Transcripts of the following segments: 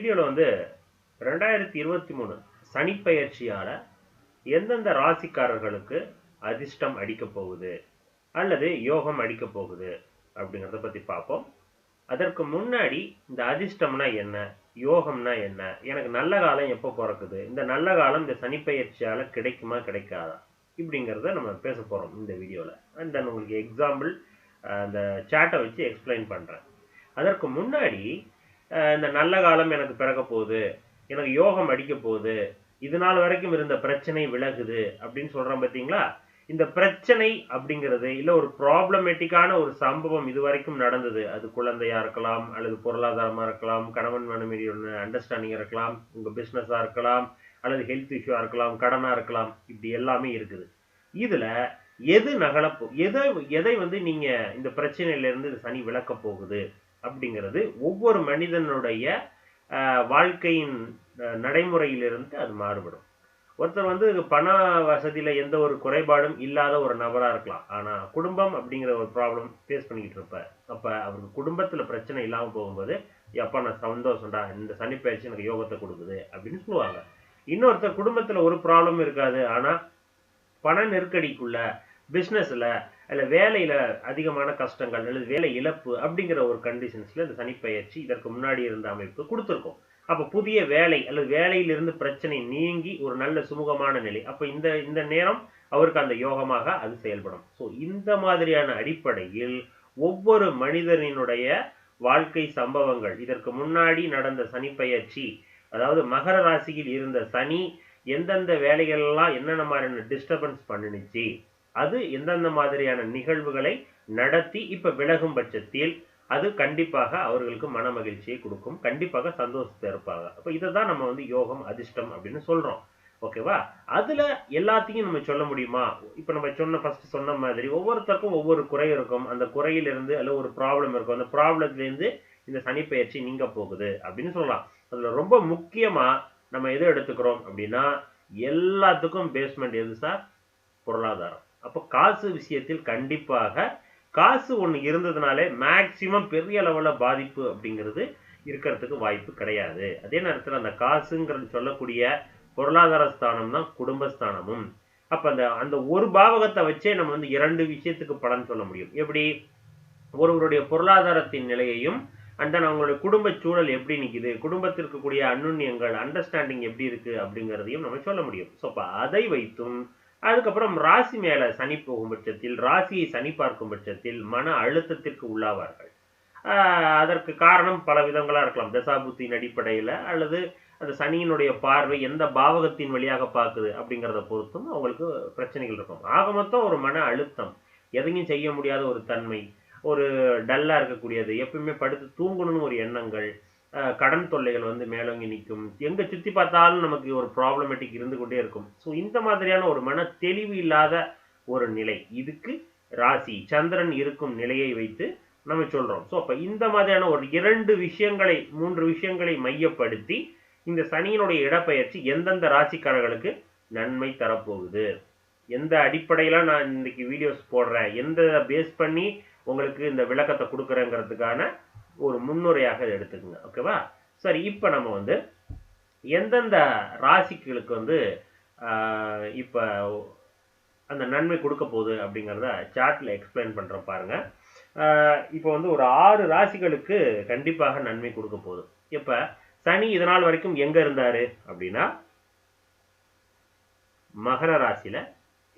வீடியோவில் வந்து ரெண்டாயிரத்தி இருபத்தி மூணு சனிப்பயிற்சியால் எந்தெந்த ராசிக்காரர்களுக்கு அதிர்ஷ்டம் அடிக்க போகுது? அல்லது யோகம் அடிக்க போகுது? அப்படிங்கிறத பற்றி பார்ப்போம். அதற்கு முன்னாடி இந்த அதிர்ஷ்டம்னா என்ன? யோகம்னா என்ன? எனக்கு நல்ல காலம் எப்போ பிறக்குது? இந்த நல்ல காலம் இந்த சனிப்பயிற்சியால் கிடைக்குமா கிடைக்காதா? இப்படிங்கிறத நம்ம பேச போகிறோம் இந்த வீடியோவில் அண்ட் தென் உங்களுக்கு எக்ஸாம்பிள் அந்த சேட்டை வச்சு எக்ஸ்பிளைன் பண்ணுறேன் அதற்கு முன்னாடி இந்த நல்ல காலம் எனக்கு பிறக்க போகுது. எனக்கு யோகம் அடிக்க போகுது. இது நாள் வரைக்கும் இருந்த பிரச்சனை விலகுது அப்படின்னு சொல்கிறோம் பார்த்தீங்களா இந்த பிரச்சனை அப்படிங்கிறது இல்லை ஒரு ப்ராப்ளமேட்டிக்கான ஒரு சம்பவம் இது வரைக்கும் நடந்தது. அது குழந்தையா இருக்கலாம் அல்லது பொருளாதாரமாக இருக்கலாம் கணவன் மனைவி அண்டர்ஸ்டாண்டிங் இருக்கலாம் உங்கள் பிஸ்னஸாக இருக்கலாம் அல்லது ஹெல்த் இஷ்யூவாக இருக்கலாம் கடனாக இருக்கலாம் இப்படி எல்லாமே இருக்குது. இதில் எது நகலப்போ எதை எதை வந்து நீங்கள் இந்த பிரச்சனையிலேருந்து சனி விளக்க போகுது? அப்படிங்கிறது ஒவ்வொரு மனிதனுடைய வாழ்க்கையின் நடைமுறையிலிருந்து அது மாறுபடும். ஒருத்தர் வந்து பண வசதியில் எந்த ஒரு குறைபாடும் இல்லாத ஒரு நபராக இருக்கலாம். ஆனால் குடும்பம் அப்படிங்கிற ஒரு ப்ராப்ளம் ஃபேஸ் பண்ணிக்கிட்டு இருப்பார் அப்போ அவருக்கு குடும்பத்தில் பிரச்சனை இல்லாமல் போகும்போது எப்பா நான் சந்தோஷம்டா. இந்த சனிப்பயிற்சி எனக்கு யோகத்தை கொடுக்குது. அப்படின்னு சொல்லுவாங்க. இன்னொருத்தர் குடும்பத்தில் ஒரு ப்ராப்ளம் இருக்காது. ஆனால் பண நெருக்கடிக்குள்ள பிஸ்னஸில் அல்ல வேலையில் அதிகமான கஷ்டங்கள் அல்லது வேலை இழப்பு அப்படிங்கிற ஒரு கண்டிஷன்ஸில் இந்த சனிப்பயிற்சி இதற்கு முன்னாடி இருந்த அமைப்பு கொடுத்துருக்கோம். அப்போ புதிய வேலை அல்லது வேலையிலிருந்து பிரச்சனை நீங்கி ஒரு நல்ல சுமூகமான நிலை. அப்போ இந்த இந்த நேரம் அவருக்கு அந்த யோகமாக அது செயல்படும். ஸோ இந்த மாதிரியான அடிப்படையில் ஒவ்வொரு மனிதனினுடைய வாழ்க்கை சம்பவங்கள் இதற்கு முன்னாடி நடந்த சனிப்பயிற்சி அதாவது மகர ராசியில் இருந்த சனி எந்தெந்த வேலைகள்லாம் என்னென்ன மாதிரியான டிஸ்டர்பன்ஸ் பண்ணுனுச்சு அது எந்தெந்த மாதிரியான நிகழ்வுகளை நடத்தி இப்ப விலகும் பட்சத்தில் அது கண்டிப்பாக அவர்களுக்கு மன மகிழ்ச்சியை கொடுக்கும். கண்டிப்பாக சந்தோஷத்தை இருப்பாங்க அப்ப இதை தான் நம்ம வந்து யோகம் அதிர்ஷ்டம் அப்படின்னு சொல்றோம். ஓகேவா அதுல எல்லாத்தையும் நம்ம சொல்ல முடியுமா? இப்ப நம்ம சொன்ன ஃபர்ஸ்ட் சொன்ன மாதிரி ஒவ்வொருத்தருக்கும் ஒவ்வொரு குறை இருக்கும். அந்த குறையிலிருந்து அல்ல ஒரு ப்ராப்ளம் இருக்கும். அந்த ப்ராப்ளத்துல இருந்து இந்த சனிப்பெயர்ச்சி நீங்க போகுது அப்படின்னு சொல்லலாம். அதுல ரொம்ப முக்கியமா நம்ம எதை எடுத்துக்கிறோம் அப்படின்னா எல்லாத்துக்கும் பேஸ்மெண்ட் எது சார் பொருளாதாரம். அப்போ காசு விஷயத்தில் கண்டிப்பாக காசு ஒன்று இருந்ததுனாலே மேக்சிமம் பெரிய அளவில் பாதிப்பு அப்படிங்கிறது இருக்கிறதுக்கு வாய்ப்பு கிடையாது. அதே நேரத்தில் அந்த காசுங்கிறது சொல்லக்கூடிய பொருளாதார ஸ்தானம் தான் குடும்பஸ்தானமும். அப்போ அந்த அந்த ஒரு பாவகத்தை வச்சே நம்ம வந்து இரண்டு விஷயத்துக்கு பலன் சொல்ல முடியும். எப்படி? ஒருவருடைய பொருளாதாரத்தின் நிலையையும் அண்ட் தென் அவங்களுடைய குடும்ப சூழல் எப்படி நிற்குது குடும்பத்தில் இருக்கக்கூடிய அன்னுண்ணியங்கள் அண்டர்ஸ்டாண்டிங் எப்படி இருக்கு அப்படிங்கிறதையும் நம்ம சொல்ல முடியும். ஸோ அப்போ அதை வைத்தும் அதுக்கப்புறம் ராசி மேல சனி போகும் பட்சத்தில் ராசியை சனி பார்க்கும் பட்சத்தில் மன அழுத்தத்திற்கு உள்ளாவார்கள். அதற்கு காரணம் பல விதங்களா இருக்கலாம். தசாபுத்தியின் அடிப்படையில் அல்லது அந்த சனியினுடைய பார்வை எந்த பாவகத்தின் வழியாக பார்க்குது அப்படிங்கிறத பொறுத்தும் அவங்களுக்கு பிரச்சனைகள் இருக்கும். ஆக மொத்தம் ஒரு மன அழுத்தம் எதையும் செய்ய முடியாத ஒரு தன்மை ஒரு டல்லாக இருக்கக்கூடியது எப்பயுமே படுத்து தூங்கணும்னு ஒரு எண்ணங்கள் கடன் தொல்லைகள் வந்து மேலோங்கி நிற்கும். எங்கே சுற்றி பார்த்தாலும் நமக்கு ஒரு ப்ராப்ளமேட்டிக் இருந்து கொண்டே இருக்கும். ஸோ இந்த மாதிரியான ஒரு மன தெளிவு இல்லாத ஒரு நிலை. இதுக்கு ராசி சந்திரன் இருக்கும் நிலையை வைத்து நம்ம சொல்கிறோம் ஸோ அப்போ இந்த மாதிரியான ஒரு இரண்டு விஷயங்களை மூன்று விஷயங்களை மையப்படுத்தி இந்த சனியினுடைய இடப்பெயர்ச்சி எந்தெந்த ராசிக்காரர்களுக்கு நன்மை தரப்போகுது? எந்த அடிப்படையிலாம் நான் இன்னைக்கு வீடியோஸ் போடுறேன்? எந்த பேஸ் பண்ணி உங்களுக்கு இந்த விளக்கத்தை கொடுக்குறேங்கிறதுக்கான ஒரு முன்னுரையாக எடுத்துக்கோங்க. ஓகேவா சரி இப்போ நம்ம வந்து எந்தெந்த ராசிகளுக்கு வந்து இப்போ அந்த நன்மை கொடுக்க போகுது அப்படிங்கிறத சார்ட்டில் எக்ஸ்பிளைன் பண்ணுற பாருங்க. இப்போ வந்து ஒரு ஆறு ராசிகளுக்கு கண்டிப்பாக நன்மை கொடுக்க போகுது. இப்போ சனி இதனால் வரைக்கும் எங்கே இருந்தார் அப்படின்னா மகர ராசியில்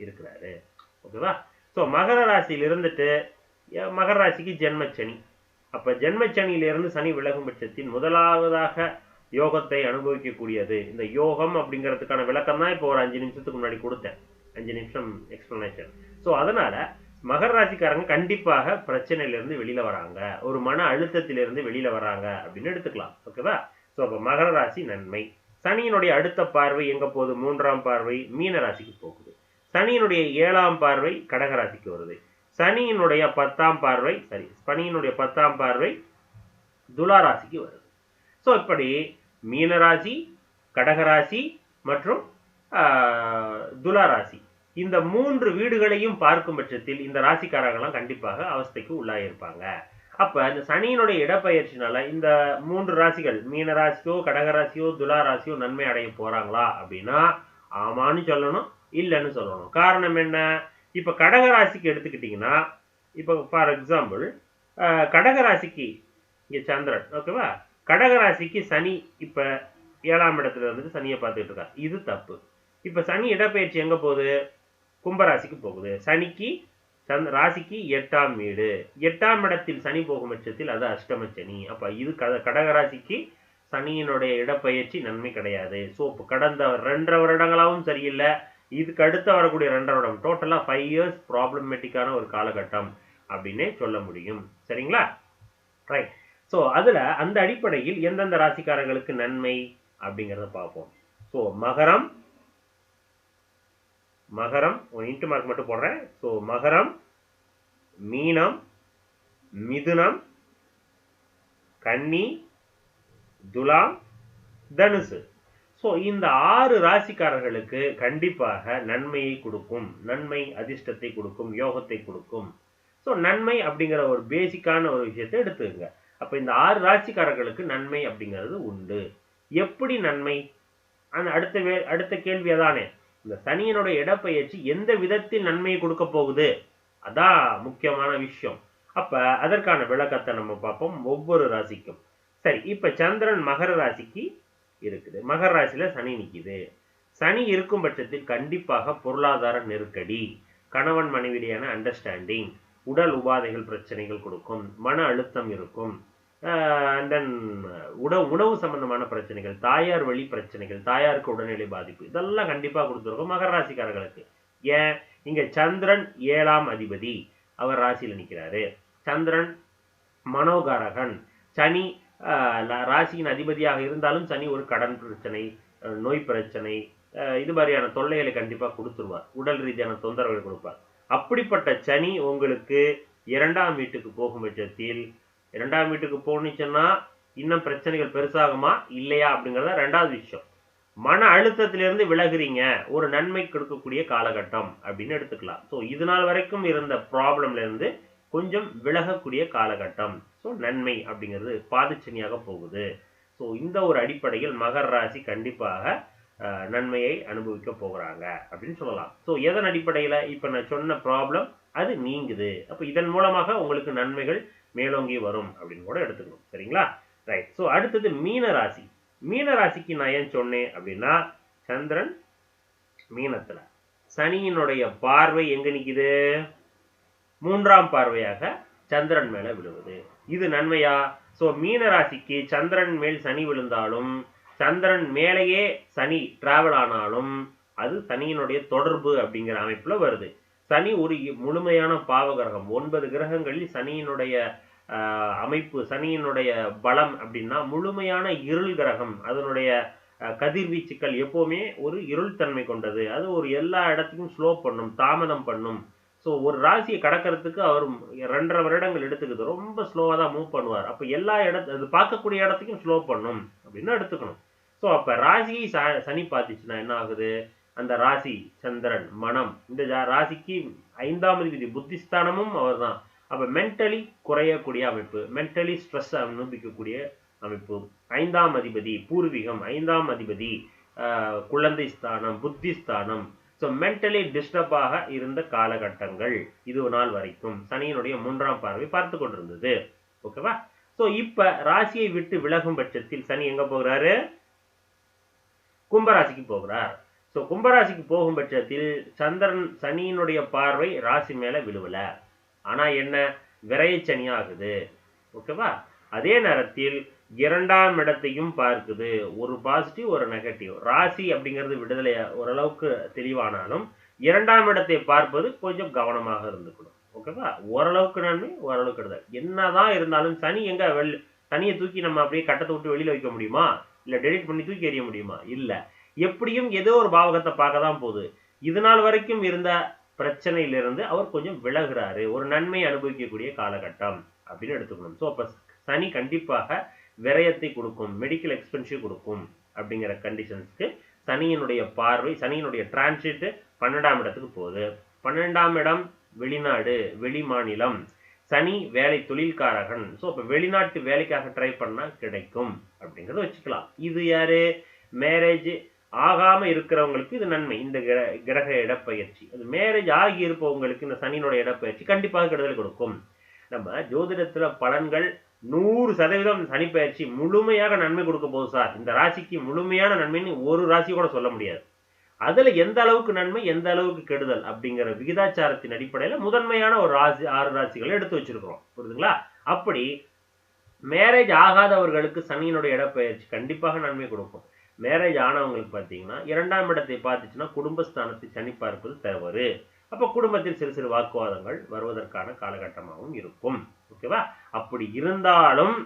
இருக்கிறாரு. ஓகேவா ஸோ மகர ராசியில் இருந்துட்டு மகர ராசிக்கு ஜென்மச்சனி. அப்ப ஜென்மச்சனியிலிருந்து சனி விலகும் பட்சத்தில் முதலாவதாக யோகத்தை அனுபவிக்கக்கூடியது. இந்த யோகம் அப்படிங்கிறதுக்கான விளக்கம் தான் இப்போ ஒரு அஞ்சு நிமிஷத்துக்கு முன்னாடி கொடுத்தேன். அஞ்சு நிமிஷம் எக்ஸ்பிளனேஷன் ஸோ அதனால மகர ராசிக்காரங்க கண்டிப்பாக பிரச்சனையிலிருந்து வெளியில வராங்க. ஒரு மன அழுத்தத்திலிருந்து வெளியில வராங்க அப்படின்னு எடுத்துக்கலாம். ஓகேவா? ஸோ அப்போ மகர ராசி நன்மை. சனியினுடைய அடுத்த பார்வை எங்க போகுது? மூன்றாம் பார்வை மீன ராசிக்கு போகுது. சனியினுடைய ஏழாம் பார்வை கடக ராசிக்கு வருது. சனியினுடைய பத்தாம் பார்வை சரி சனியினுடைய பத்தாம் பார்வை துலா ராசிக்கு வருது. ஸோ இப்படி மீனராசி கடகராசி மற்றும் ஆஹ், துலா ராசி. இந்த மூன்று வீடுகளையும் பார்க்கும் பட்சத்தில் இந்த ராசிக்காரங்களாம் கண்டிப்பாக அவஸ்தைக்கு உள்ளாயிருப்பாங்க. அப்ப இந்த சனியினுடைய இடப்பெயர்ச்சினால இந்த மூன்று ராசிகள் மீன ராசியோ கடக துலா ராசியோ நன்மை அடைய போறாங்களா அப்படின்னா ஆமான்னு சொல்லணும் இல்லைன்னு சொல்லணும். காரணம் என்ன? இப்ப கடகராசிக்கு எடுத்துக்கிட்டிங்கன்னா எடுத்துக்கிட்டீங்கன்னா இப்போ ஃபார் எக்ஸாம்பிள் கடகராசிக்கு இங்க சந்திரன் ஓகேவா கடகராசிக்கு சனி இப்ப ஏழாம் இடத்துல வந்துட்டு சனியை பார்த்துட்டு இருக்கார் இது தப்பு. இப்ப சனி இடப்பெயர்ச்சி எங்க போகுது? கும்பராசிக்கு போகுது. சனிக்கு சந்த ராசிக்கு எட்டாம் வீடு. எட்டாம் இடத்தில் சனி போகும் பட்சத்தில் அது அஷ்டம சனி. அப்ப இது கட கடகராசிக்கு சனியினுடைய இடப்பெயர்ச்சி நன்மை கிடையாது. ஸோ கடந்த ரெண்டரை வருடங்களாகவும் சரியில்லை. இதுக்கு அடுத்து வரக்கூடிய ரெண்டாம் இடம். டோட்டலா ஃபைவ் இயர்ஸ் ப்ராப்ளமேட்டிக்கான ஒரு காலகட்டம் அப்படின்னே சொல்ல முடியும். சரிங்களா? ரைட் ஸோ அதுல அந்த அடிப்படையில் எந்தெந்த ராசிக்காரங்களுக்கு நன்மை அப்படிங்கிறத பார்ப்போம். ஸோ மகரம் மகரம் இன்ட்டு மார்க் மட்டும் போடுறேன். ஸோ மகரம் மீனம் மிதுனம் கன்னி துலாம் தனுசு. ஸோ இந்த ஆறு ராசிக்காரர்களுக்கு கண்டிப்பாக நன்மையை கொடுக்கும். நன்மை அதிர்ஷ்டத்தை கொடுக்கும் யோகத்தை கொடுக்கும். ஸோ நன்மை அப்படிங்கிற ஒரு பேசிக்கான ஒரு விஷயத்தை எடுத்துக்கங்க. அப்போ இந்த ஆறு ராசிக்காரர்களுக்கு நன்மை அப்படிங்கிறது உண்டு. எப்படி நன்மை? அந்த அடுத்த வே அடுத்த கேள்வி அதானே. இந்த சனியனுடைய இடப்பெயர்ச்சி எந்த விதத்தில் நன்மையை கொடுக்க போகுது? அதான் முக்கியமான விஷயம். அப்ப அதற்கான விளக்கத்தை நம்ம பார்ப்போம் ஒவ்வொரு ராசிக்கும். சரி இப்ப சந்திரன் மகர ராசிக்கு இருக்குது. மகர ராசியில சனி நிக்குது. சனி இருக்கும் பட்சத்தில் கண்டிப்பாக பொருளாதார நெருக்கடி கணவன் மனைவிடையான அண்டர்ஸ்டாண்டிங் உடல் உபாதைகள் பிரச்சனைகள் கொடுக்கும் மன அழுத்தம் இருக்கும். அண்ட் தென் உணவு உணவு சம்பந்தமான பிரச்சனைகள் தாயார் வழி பிரச்சனைகள் தாயாருக்கு உடல்நிலை பாதிப்பு இதெல்லாம் கண்டிப்பாக கொடுத்துருக்கும் மகர ராசிக்காரர்களுக்கு. ஏன்? இங்க சந்திரன் ஏழாம் அதிபதி அவர் ராசியில் நிற்கிறாரு சந்திரன் மனோகாரகன் சனி ராசியின் அதிபதியாக இருந்தாலும் சனி ஒரு கடன் பிரச்சனை நோய் பிரச்சனை இது மாதிரியான தொல்லைகளை கண்டிப்பாக கொடுத்துருவார். உடல் ரீதியான தொந்தரவுகள் கொடுப்பார். அப்படிப்பட்ட சனி உங்களுக்கு இரண்டாம் வீட்டுக்கு போகும் பட்சத்தில் இரண்டாம் வீட்டுக்கு போனுச்சுன்னா இன்னும் பிரச்சனைகள் பெருசாகுமா? இல்லையா? அப்படிங்கிறத ரெண்டாவது விஷயம். மன அழுத்தத்திலிருந்து விலகுறீங்க. ஒரு நன்மை கொடுக்கக்கூடிய காலகட்டம் அப்படின்னு எடுத்துக்கலாம். ஸோ இது நாள் வரைக்கும் இருந்த ப்ராப்ளம்ல இருந்து கொஞ்சம் விலகக்கூடிய காலகட்டம். ஸோ நன்மை அப்படிங்கிறது பாதச்சனியாக போகுது. ஸோ இந்த ஒரு அடிப்படையில் மகர ராசி கண்டிப்பாக நன்மையை அனுபவிக்க போகிறாங்க அப்படின்னு சொல்லலாம். ஸோ எதன் அடிப்படையில்? இப்போ நான் சொன்ன ப்ராப்ளம் அது நீங்குது. அப்போ இதன் மூலமாக உங்களுக்கு நன்மைகள் மேலோங்கி வரும் அப்படின்னு கூட எடுத்துக்கணும். சரிங்களா? ரைட் ஸோ அடுத்தது மீன ராசி. மீன ராசிக்கு நான் ஏன் சொன்னேன் அப்படின்னா சந்திரன் மீனத்துல. சனியினுடைய பார்வை எங்க நிக்குது? மூன்றாம் பார்வையாக சந்திரன் மேல விழுவுது. இது நன்மையா? சோ மீன ராசிக்கு சந்திரன் மேல் சனி விழுந்தாலும் சந்திரன் மேலேயே சனி டிராவல் ஆனாலும் அது சனியினுடைய தொடர்பு அப்படிங்கிற அமைப்புல வருது. சனி ஒரு முழுமையான பாவ கிரகம் ஒன்பது கிரகங்களில் சனியினுடைய அமைப்பு சனியினுடைய பலம் அப்படின்னா முழுமையான இருள் கிரகம். அதனுடைய கதிர்வீச்சுக்கள் எப்போவுமே ஒரு இருள் தன்மை கொண்டது. அது ஒரு எல்லா இடத்துக்கும் ஸ்லோ பண்ணும் தாமதம் பண்ணும். ஸோ ஒரு ராசியை கடக்கிறதுக்கு அவர் ரெண்டரை வருடங்கள் எடுத்துக்குது. ரொம்ப ஸ்லோவாக தான் மூவ் பண்ணுவார். அப்போ எல்லா இடத்து அது பார்க்கக்கூடிய இடத்துக்கும் ஸ்லோ பண்ணும் அப்படின்னு எடுத்துக்கணும். ஸோ அப்போ ராசியை ச சனி பார்த்துச்சுன்னா என்ன ஆகுது? அந்த ராசி சந்திரன் மனம் இந்த ராசிக்கு ஐந்தாம் அதிபதி புத்திஸ்தானமும் அவர் தான். அப்போ மென்டலி குறையக்கூடிய அமைப்பு மென்டலி ஸ்ட்ரெஸ் அனுபவிக்கக்கூடிய அமைப்பு. ஐந்தாம் அதிபதி பூர்வீகம் ஐந்தாம் அதிபதி குழந்தை ஸ்தானம் புத்தி ஸ்தானம் ஸோ மென்டலி டிஸ்டர்பாக இருந்த காலகட்டங்கள் இது நாள் வரைக்கும். சனியினுடைய மூன்றாம் பார்வை பார்த்து கொண்டிருந்தது. ஓகேவா ஸோ இப்போ ராசியை விட்டு விலகும் பட்சத்தில் சனி எங்கே போகிறாரு? கும்பராசிக்கு போகிறார். ஸோ கும்பராசிக்கு போகும் பட்சத்தில் சந்திரன் சனியினுடைய பார்வை ராசி மேலே விழுவல. ஆனால் என்ன? விரைய சனி ஆகுது. ஓகேவா அதே நேரத்தில் இரண்டாம் இடத்தையும் பார்க்குது. ஒரு பாசிட்டிவ் ஒரு நெகட்டிவ் ராசி அப்படிங்கிறது விடுதலை ஓரளவுக்கு தெளிவானாலும் இரண்டாம் இடத்தை பார்ப்பது கொஞ்சம் கவனமாக இருந்துக்கணும். ஓகேவா? ஓரளவுக்கு நன்மை ஓரளவுக்கு கெடுதல். என்னதான் இருந்தாலும் சனி எங்க வெள் சனியை தூக்கி நம்ம அப்படியே கட்டத்தை விட்டு வெளியில வைக்க முடியுமா? இல்ல டெலிட் பண்ணி தூக்கி எறிய முடியுமா? இல்ல. எப்படியும் ஏதோ ஒரு பாவகத்தை பார்க்க தான் போகுது. இது நாள் வரைக்கும் இருந்த பிரச்சனையிலிருந்து அவர் கொஞ்சம் விலகுறாரு. ஒரு நன்மை அனுபவிக்கக்கூடிய காலகட்டம் அப்படின்னு எடுத்துக்கணும். ஸோ அப்ப சனி கண்டிப்பாக விரயத்தை கொடுக்கும் மெடிக்கல் எக்ஸ்பென்சிவ் கொடுக்கும் அப்படிங்கிற கண்டிஷன்ஸ்க்கு சனியினுடைய பார்வை சனியினுடைய டிரான்சிட் பன்னெண்டாம் இடத்துக்கு போகுது. பன்னெண்டாம் இடம் வெளிநாடு வெளி மாநிலம். சனி வேலை தொழில்காரகன். ஸோ இப்போ வெளிநாட்டு வேலைக்காக ட்ரை பண்ணால் கிடைக்கும் அப்படிங்கிறத வச்சுக்கலாம். இது யாரு? மேரேஜ் ஆகாமல் இருக்கிறவங்களுக்கு இது நன்மை. இந்த கிர- கிரக இடப்பயிற்சி. அது மேரேஜ் ஆகி இருப்பவங்களுக்கு இந்த சனியினுடைய இடப்பயிற்சி கண்டிப்பாக கெடுதல் கொடுக்கும். நம்ம ஜோதிடத்துல பலன்கள் நூறு சதவீதம் சனி முழுமையாக நன்மை கொடுக்க போகுது சார். இந்த ராசிக்கு முழுமையான நன்மைன்னு ஒரு ராசி கூட சொல்ல முடியாது. அதுல எந்த அளவுக்கு நன்மை எந்த அளவுக்கு கெடுதல் அப்படிங்கிற விகிதாச்சாரத்தின் அடிப்படையில முதன்மையான ஒரு ராசி ஆறு ராசிகளை எடுத்து வச்சிருக்கிறோம். புரியுதுங்களா? அப்படி மேரேஜ் ஆகாதவர்களுக்கு சனியினுடைய இடப்பெயர்ச்சி கண்டிப்பாக நன்மை கொடுக்கும். மேரேஜ் ஆனவங்களுக்கு பார்த்தீங்கன்னா இரண்டாம் இடத்தை பார்த்துச்சுன்னா குடும்பஸ்தானத்தை சனி பார்ப்பது தவறு. அப்ப குடும்பத்தில் சிறு சிறு வாக்குவாதங்கள் வருவதற்கான காலகட்டமாகவும் இருக்கும். ஓகேவா அப்படி இருந்தாலும்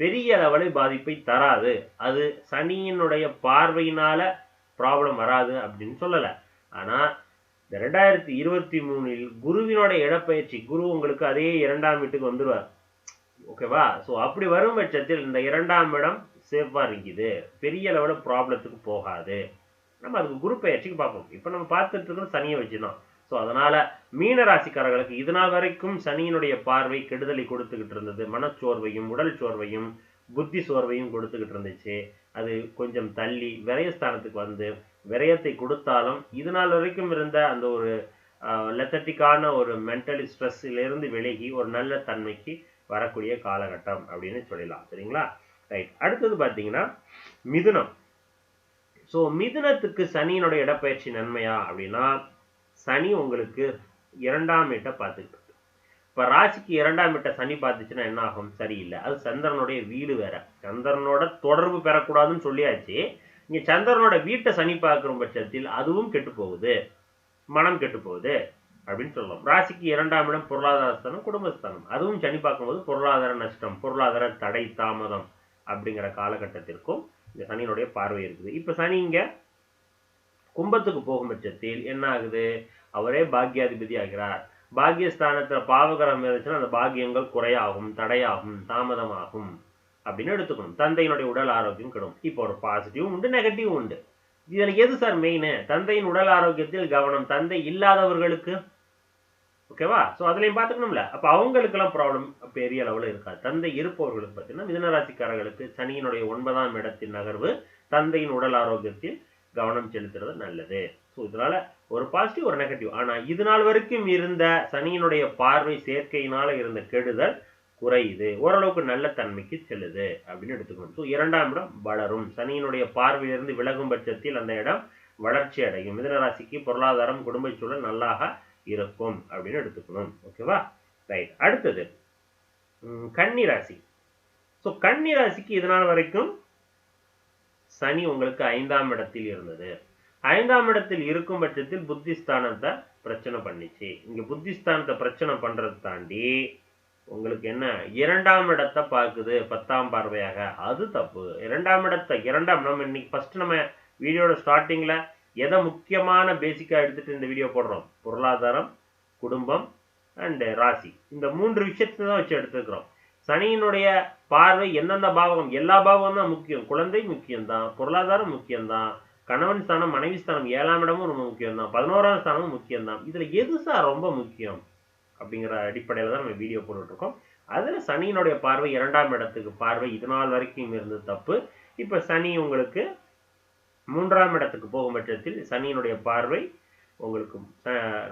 பெரிய அளவில் பாதிப்பை தராது. அது சனியினுடைய பார்வையினால ப்ராப்ளம் வராது அப்படின்னு சொல்லல. ஆனா இந்த ரெண்டாயிரத்தி இருபத்தி மூணில் குருவினோட இடப்பெயர்ச்சி குரு உங்களுக்கு அதே இரண்டாம் வீட்டுக்கு வந்துருவார். ஓகேவா ஸோ அப்படி வரும் பட்சத்தில் இந்த இரண்டாம் இடம் சேஃபாக இருக்குது. பெரிய அளவில் ப்ராப்ளத்துக்கு போகாது. நம்ம அதுக்கு குரு பயிற்சிக்கு பார்ப்போம். இப்போ நம்ம பார்த்துட்டு இருக்கிறோம் சனியை வச்சுதான். ஸோ அதனால மீன ராசிக்காரர்களுக்கு இது நாள் வரைக்கும் சனியினுடைய பார்வை கெடுதலை கொடுத்துக்கிட்டு இருந்தது. மனச்சோர்வையும் உடல் சோர்வையும் புத்தி சோர்வையும் கொடுத்துக்கிட்டு இருந்துச்சு. அது கொஞ்சம் தள்ளி விரயஸ்தானத்துக்கு வந்து விரயத்தை கொடுத்தாலும் இது நாள் வரைக்கும் இருந்த அந்த ஒரு லெத்தட்டிக்கான ஒரு மென்டல் ஸ்ட்ரெஸ்ஸிலிருந்து விலகி ஒரு நல்ல தன்மைக்கு வரக்கூடிய காலகட்டம் அப்படின்னு சொல்லலாம். சரிங்களா? ரைட் அடுத்தது பார்த்தீங்கன்னா மிதுனம். ஸோ மிதுனத்துக்கு சனியினுடைய இடப்பெயர்ச்சி நன்மையா அப்படின்னா சனி உங்களுக்கு இரண்டாம் வீட்டை பார்த்துக்கிட்டு இருக்கு. இப்போ ராசிக்கு இரண்டாம் வீட்டை சனி பார்த்துச்சுன்னா என்ன ஆகும்? சரியில்லை. அது சந்திரனுடைய வீடு வேற. சந்திரனோட தொடர்பு பெறக்கூடாதுன்னு சொல்லியாச்சு. இங்க சந்திரனோட வீட்டை சனி பார்க்குற பட்சத்தில் அதுவும் கெட்டு போகுது. மனம் கெட்டு போகுது அப்படின்னு சொல்லலாம். ராசிக்கு இரண்டாம் இடம் பொருளாதார ஸ்தானம் குடும்பஸ்தானம். அதுவும் சனி பார்க்கும்போது பொருளாதார நஷ்டம் பொருளாதார தடை தாமதம் அப்படிங்கிற காலகட்டத்திற்கும் இந்த சனியினுடைய பார்வை இருக்குது. இப்போ சனி இங்கே கும்பத்துக்கு போகும் பட்சத்தில் என்ன ஆகுது அவரே பாக்கியாதிபதி ஆகிறார் பாக்கியஸ்தானத்தில் பாவகரம் இருந்துச்சுன்னா அந்த பாக்கியங்கள் குறையாகும் தடையாகும் தாமதமாகும் அப்படின்னு எடுத்துக்கணும். தந்தையினுடைய உடல் ஆரோக்கியம் கெடும். இப்போ ஒரு பாசிட்டிவ் உண்டு நெகட்டிவ் உண்டு. இதுல எது சார் மெயின் தந்தையின் உடல் ஆரோக்கியத்தில் கவனம். தந்தை இல்லாதவர்களுக்கு ஓகேவா ஸோ அதுலேயும் பார்த்துக்கணும்ல. அப்போ அவங்களுக்கெல்லாம் ப்ராப்ளம் பெரிய அளவில் இருக்காது. தந்தை இருப்பவர்களுக்கு பார்த்தீங்கன்னா மிதனராசிக்காரர்களுக்கு சனியினுடைய ஒன்பதாம் இடத்தின் நகர்வு தந்தையின் உடல் ஆரோக்கியத்தில் கவனம் செலுத்துறது நல்லது. ஸோ இதனால ஒரு பாசிட்டிவ் ஒரு நெகட்டிவ் ஆனால் இது நாள் வரைக்கும் இருந்த சனியினுடைய பார்வை சேர்க்கையினால இருந்த கெடுதல் குறையுது. ஓரளவுக்கு நல்ல தன்மைக்கு செல்லுது அப்படின்னு எடுத்துக்கணும். ஸோ இரண்டாம் இடம் வளரும். சனியினுடைய பார்வையிலிருந்து விலகும் பட்சத்தில் அந்த இடம் வளர்ச்சி அடையும். மிதனராசிக்கு பொருளாதாரம் குடும்ப சூழல் நல்லாக இருக்கும் அப்படின்னு எடுத்துக்கணும். ஓகேவா ரைட் அடுத்தது உம், கன்னி ராசி. ஸோ கன்னி ராசிக்கு இதனால் வரைக்கும் சனி உங்களுக்கு ஐந்தாம் இடத்தில் இருந்தது. ஐந்தாம் இடத்தில் இருக்கும் பட்சத்தில் புத்திஸ்தானத்தை பிரச்சனை பண்ணிச்சு. இங்க புத்திஸ்தானத்தை பிரச்சனை பண்றது தாண்டி உங்களுக்கு என்ன? இரண்டாம் இடத்தை பார்க்குது பத்தாம் பார்வையாக. அது தப்பு. இரண்டாம் இடத்தை இரண்டாம் நம்ம இன்னைக்கு ஃபர்ஸ்ட் நம்ம வீடியோட ஸ்டார்டிங்ல எதை முக்கியமான பேசிக்காக எடுத்துட்டு இந்த வீடியோ போடுறோம்? பொருளாதாரம் குடும்பம் அண்டு ராசி. இந்த மூன்று விஷயத்தை தான் வச்சு எடுத்துக்கிறோம் சனியினுடைய பார்வை எந்தெந்த பாவகம்? எல்லா பாவகம் தான் முக்கியம். குழந்தை முக்கியம்தான். பொருளாதாரம் முக்கியம்தான். கணவன் ஸ்தானம் மனைவி ஸ்தானம் ஏழாம் இடமும் ரொம்ப முக்கியம்தான். பதினோராம் ஸ்தானமும் முக்கியம்தான். இதுல எது சார் ரொம்ப முக்கியம்? அப்படிங்கிற அடிப்படையில் தான் நம்ம வீடியோ போட்டுட்ருக்கோம். அதுல சனியினுடைய பார்வை இரண்டாம் இடத்துக்கு பார்வை. இது நாள் வரைக்கும் இருந்தது தப்பு. இப்ப சனி உங்களுக்கு மூன்றாம் இடத்துக்கு போகும் பட்சத்தில் சனியினுடைய பார்வை உங்களுக்கு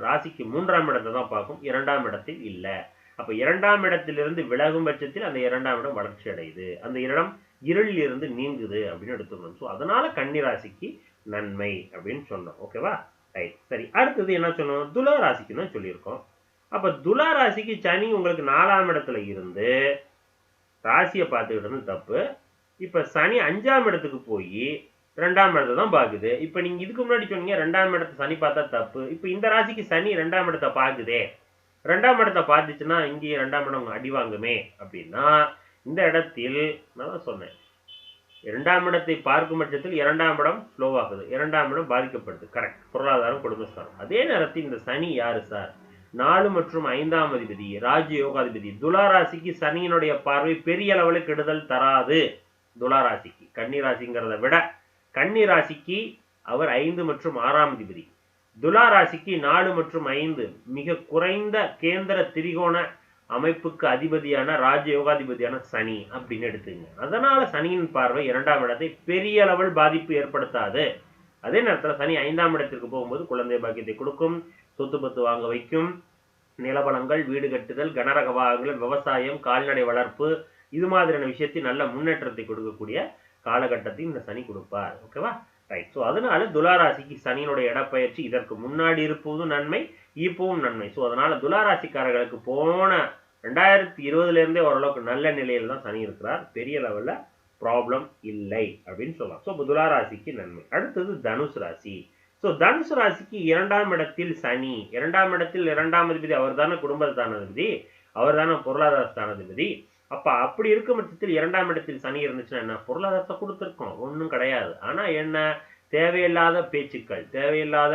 ராசிக்கு மூன்றாம் இடத்தை தான் பார்க்கும். இரண்டாம் இடத்தில் இல்லை. அப்ப இரண்டாம் இடத்திலிருந்து விலகும் பட்சத்தில் அந்த இரண்டாம் இடம் வளர்ச்சி அடையுது. அந்த இடம் இருளில் இருந்து நீங்குது அப்படின்னு எடுத்துக்கணும். ஸோ அதனால கன்னி ராசிக்கு நன்மை அப்படின்னு சொன்னோம். ஓகேவா ரைட் சரி அடுத்தது என்ன சொன்னோம் துலா ராசிக்கு தான் சொல்லியிருக்கோம். அப்ப துலா ராசிக்கு சனி உங்களுக்கு நாலாம் இடத்துல இருந்து ராசியை பார்த்துக்கிட்டு இருந்து தப்பு. இப்ப சனி அஞ்சாம் இடத்துக்கு போய் ரெண்டாம் இடத்தை தான் பார்க்குது. இப்ப நீங்க இதுக்கு முன்னாடி சொன்னீங்க ரெண்டாம் இடத்தை சனி பார்த்தா தப்பு. இப்ப இந்த ராசிக்கு சனி ரெண்டாம் இடத்தை பார்க்குதே. ரெண்டாம் இடத்தை பார்த்துச்சுன்னா இங்கேயே ரெண்டாம் இடம் அடி வாங்குமே அப்படின்னா இந்த இடத்தில் நான் சொன்னேன். இரண்டாம் இடத்தை பார்க்கும் பட்சத்தில் இரண்டாம் இடம் ஸ்லோ ஆகுது. இரண்டாம் இடம் பாதிக்கப்படுது. கரெக்ட் பொருளாதாரம் குடும்பஸ்தானம். அதே நேரத்தில் இந்த சனி யாரு சார்? நாலு மற்றும் ஐந்தாம் அதிபதி ராஜயோகாதிபதி யோகாதிபதி. சனியினுடைய பார்வை பெரிய அளவில் கெடுதல் தராது. துலா ராசிக்கு. கன்னி ராசிங்கிறத விட கன்னி ராசிக்கு அவர் ஐந்து மற்றும் ஆறாம் அதிபதி. துலா ராசிக்கு நாலு மற்றும் ஐந்து மிக குறைந்த கேந்திர திரிகோண அமைப்புக்கு அதிபதியான ராஜ யோகாதிபதியான சனி அப்படின்னு எடுத்துங்க. அதனால சனியின் பார்வை இரண்டாம் இடத்தை பெரிய அளவில் பாதிப்பு ஏற்படுத்தாது. அதே நேரத்தில் சனி ஐந்தாம் இடத்திற்கு போகும்போது குழந்தை பாக்கியத்தை கொடுக்கும் சொத்து பத்து வாங்க வைக்கும் நிலவளங்கள் வீடு கட்டுதல் கனரக வாகனங்கள் விவசாயம் கால்நடை வளர்ப்பு இது மாதிரியான விஷயத்தில் நல்ல முன்னேற்றத்தை கொடுக்கக்கூடிய காலகட்டத்தை இந்த சனி கொடுப்பார். ஓகேவா? ரைட் ஸோ அதனால துளாராசிக்கு சனியினுடைய இடப்பெயர்ச்சி இதற்கு முன்னாடி இருப்பதும் நன்மை இப்பவும் நன்மை. ஸோ அதனால துளாராசிக்காரர்களுக்கு போன ரெண்டாயிரத்தி இருபதுலேருந்தே ஓரளவுக்கு நல்ல நிலையில் தான் சனி இருக்கிறார். பெரிய லெவலில் ப்ராப்ளம் இல்லை அப்படின்னு சொல்லலாம். ஸோ இப்போ துளாராசிக்கு நன்மை. அடுத்தது தனுசு ராசி. ஸோ தனுசு ராசிக்கு இரண்டாம் இடத்தில் சனி. இரண்டாம் இடத்தில் இரண்டாம் அதிபதி அவர் தானே குடும்பஸ்தானாதிபதி. அவர் தானே பொருளாதார ஸ்தானாதிபதி அப்ப அப்படி இருக்கும் பட்சத்தில் இரண்டாம் இடத்தில் சனி இருந்துச்சுன்னா என்ன? பொருளாதாரத்தை கொடுத்துருக்கோம். ஒன்றும் கிடையாது. ஆனா என்ன? தேவையில்லாத பேச்சுக்கள் தேவையில்லாத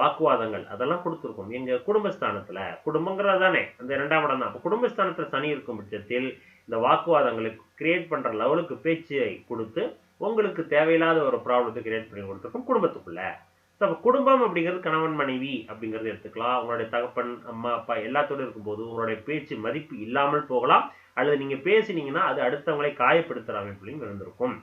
வாக்குவாதங்கள் அதெல்லாம் கொடுத்துருக்கோம். எங்க குடும்பஸ்தானத்துல. குடும்பங்கிறது தானே. அந்த இரண்டாம் இடம் தான். அப்போ குடும்பஸ்தானத்துல சனி இருக்கும் பட்சத்தில் இந்த வாக்குவாதங்களை கிரியேட் பண்ற லெவலுக்கு பேச்சை கொடுத்து உங்களுக்கு தேவையில்லாத ஒரு ப்ராப்ளத்தை கிரியேட் பண்ணி கொடுத்துருக்கோம் குடும்பத்துக்குள்ள. ஸோ அப்போ குடும்பம் அப்படிங்கிறது கணவன் மனைவி அப்படிங்கிறத எடுத்துக்கலாம். உங்களுடைய தகப்பன் அம்மா அப்பா எல்லாத்தோடு இருக்கும்போது உங்களுடைய பேச்சு மதிப்பு இல்லாமல் போகலாம். அல்லது நீங்க பேசினீங்கன்னா அது அடுத்தவங்களை காயப்படுத்துகிற அமைப்புலையும் இருந்திருக்கும்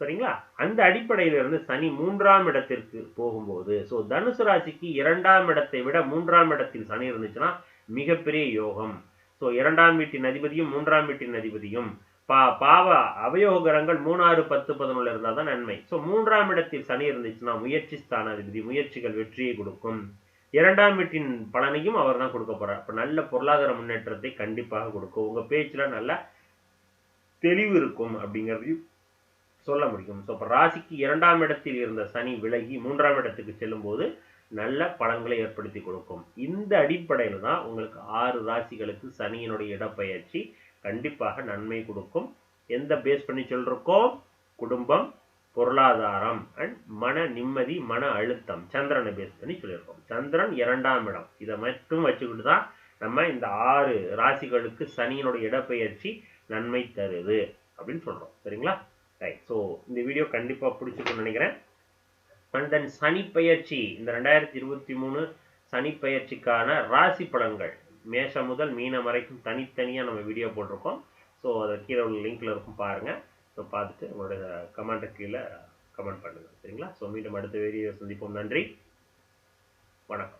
சரிங்களா? அந்த அடிப்படையில இருந்து சனி மூன்றாம் இடத்திற்கு போகும்போது ஸோ தனுசு ராசிக்கு இரண்டாம் இடத்தை விட மூன்றாம் இடத்தில் சனி இருந்துச்சுன்னா மிகப்பெரிய யோகம். ஸோ இரண்டாம் வீட்டின் அதிபதியும் மூன்றாம் வீட்டின் அதிபதியும் பா பாவ அவயோகரங்கள் மூணாறு பத்து பதினொன்று இருந்தால் தான் நன்மை. ஸோ மூன்றாம் இடத்தில் சனி இருந்துச்சுன்னா முயற்சி ஸ்தானாதிபதி முயற்சிகள் வெற்றியை கொடுக்கும். இரண்டாம் வீட்டின் பலனையும் அவர் தான் கொடுக்க போறார். அப்போ நல்ல பொருளாதார முன்னேற்றத்தை கண்டிப்பாக கொடுக்கும். உங்க பேச்சில் நல்ல தெளிவு இருக்கும் அப்படிங்கிறதையும் சொல்ல முடியும். ஸோ இப்போ ராசிக்கு இரண்டாம் இடத்தில் இருந்த சனி விலகி மூன்றாம் இடத்துக்கு செல்லும்போது நல்ல பலன்களை ஏற்படுத்தி கொடுக்கும். இந்த அடிப்படையில் தான் உங்களுக்கு ஆறு ராசிகளுக்கு சனியினுடைய இடப்பெயர்ச்சி கண்டிப்பாக நன்மை கொடுக்கும். எந்த பேஸ் பண்ணி சொல்றோம் குடும்பம் பொருளாதாரம் அண்ட் மன நிம்மதி மன அழுத்தம். சந்திரனை பேஸ் பண்ணி சொல்லியிருக்கோம். சந்திரன் இரண்டாம் இடம். இதை மட்டும் வச்சுக்கிட்டு தான் நம்ம இந்த ஆறு ராசிகளுக்கு சனியினுடைய இடப்பெயர்ச்சி நன்மை தருது அப்படின்னு சொல்றோம். சரிங்களா? ரைட் ஸோ இந்த வீடியோ கண்டிப்பாக பிடிச்சிருக்கும்னு நினைக்கிறேன். அண்ட் தென் சனி பெயர்ச்சி. இந்த ரெண்டாயிரத்தி இருபத்தி மூணு சனி பெயர்ச்சிக்கான ராசி பலன்கள். மேஷம் முதல் மீனம் வரைக்கும் தனித்தனியாக நம்ம வீடியோ போட்டிருக்கோம். ஸோ அதை கீழே உள்ள லிங்க்ல இருக்கும் பாருங்க. ஸோ பார்த்துட்டு உங்களுடைய கமெண்ட்டை கீழே கமெண்ட் பண்ணுங்க. சரிங்களா? ஸோ மீண்டும் அடுத்த வீடியோ சந்திப்போம். நன்றி. வணக்கம்.